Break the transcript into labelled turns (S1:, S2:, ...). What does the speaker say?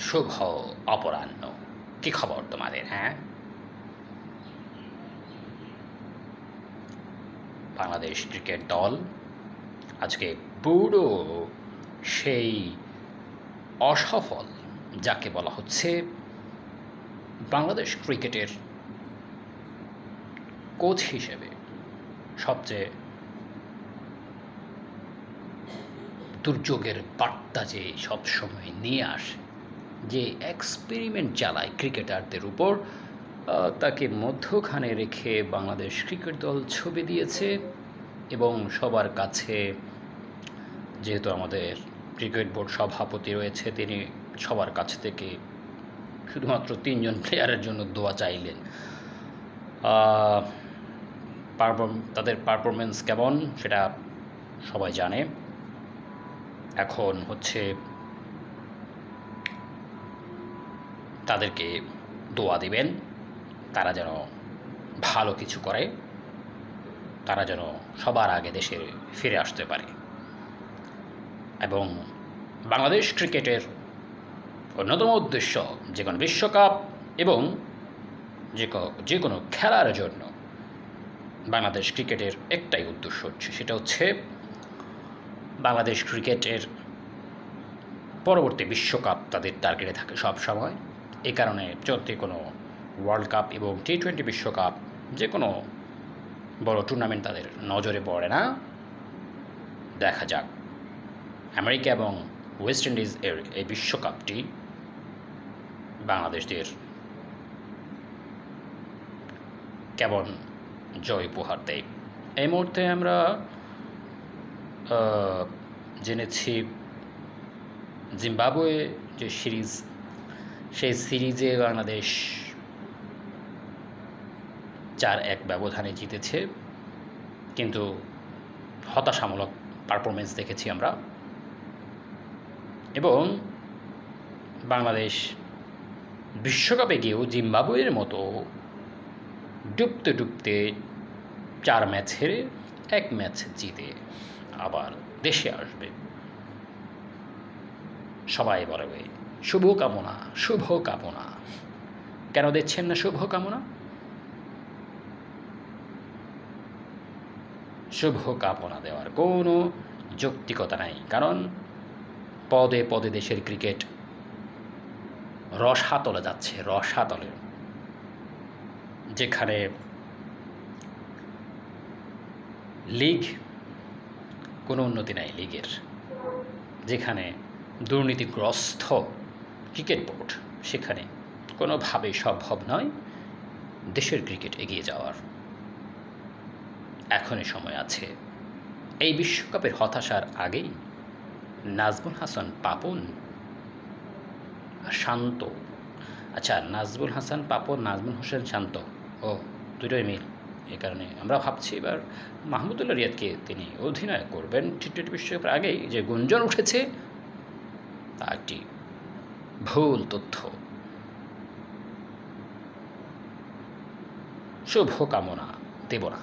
S1: শুভ অপরাহ্ন। কি খবর তোমাদের হ্যাঁ? বাংলাদেশ ক্রিকেট দল আজকে পুরো সেই অসফল, যাকে বলা হচ্ছে বাংলাদেশ ক্রিকেটের কোচ হিসেবে সবচেয়ে দুর্যোগের বার্তা যে সবসময় নিয়ে আসে যে এক্সপেরিমেন্ট চালায় ক্রিকেটারদের উপর তাকে মধ্যখানে রেখে বাংলাদেশ ক্রিকেট দল ছবি দিয়েছে এবং সবার কাছে যেহেতু আমাদের ক্রিকেট বোর্ড সভাপতি রয়েছে, তিনি সবার কাছ থেকে শুধুমাত্র তিনজন প্লেয়ারের জন্য দোয়া চাইলেন। তাদের পারফরমেন্স কেমন সেটা সবাই জানে। এখন হচ্ছে তাদেরকে দোয়া দিবেন। তারা যেন ভালো কিছু করে। তারা যেন সবার আগে দেশে ফিরে আসতে পারে। এবং বাংলাদেশ ক্রিকেটের অন্যতম উদ্দেশ্য যে কোনো বিশ্বকাপ এবং যে যে কোনো খেলার জন্য বাংলাদেশ ক্রিকেটের একটাই উদ্দেশ্য হচ্ছে, সেটা হচ্ছে বাংলাদেশ ক্রিকেটের পরবর্তী বিশ্বকাপ তাদের টার্গেটে থাকে সব সময় এই কারণে চলতি কোনো ওয়ার্ল্ড কাপ এবং টি টোয়েন্টি বিশ্বকাপ যে কোনো বড় টুর্নামেন্ট তাদের নজরে পড়ে না। দেখা যাক। আমেরিকা এবং ওয়েস্ট ইন্ডিজ এর এই বিশ্বকাপটি বাংলাদেশদের কেমন জয় উপহার দেয়। এই মুহূর্তে আমরা জেনেছি জিম্বাবুয়ে যে সিরিজ সেই সিরিজে বাংলাদেশ চার এক ব্যবধানে জিতেছে। কিন্তু হতাশামূলক পারফরমেন্স দেখেছি আমরা। এবং বাংলাদেশ বিশ্বকাপে গিয়েও জিম্বাবুয়ের মতো ডুবতে ডুবতে চার ম্যাচ হেরে এক ম্যাচ জিতে আবার দেশে আসবে। সবাই বলবে শুভ কামনা শুভ কামনা কেন দিচ্ছেন না শুভ কামনা শুভ কামনা দেওয়ার কোনো যৌক্তিকতা নাই, কারণ পদে পদে দেশের ক্রিকেট রসাতলে যাচ্ছে, রসাতলে। যেখানে লিগ কোনো উন্নতি নাই, লিগের। যেখানে দুর্নীতিগ্রস্ত ক্রিকেট বোর্ড। সেখানে কোনোভাবেই সম্ভব নয় দেশের ক্রিকেট এগিয়ে যাওয়ার। এখনই সময় আছে। এই বিশ্বকাপের হতাশার আগেই নাজমুল হাসান পাপন আর শান্ত। আচ্ছা নাজমুল হাসান পাপন, নাজমুল হোসেন শান্ত। ও, দুটোই মিল। এই কারণে আমরা ভাবছি এবার মাহমুদুল্লাহ রিয়াদকে তিনি অধিনায়ক করবেন। টি টোয়েন্টি বিশ্বকাপের আগেই যে গুঞ্জন উঠেছে, তা একটি ভুল তথ্য। শুভ কামনা দেব না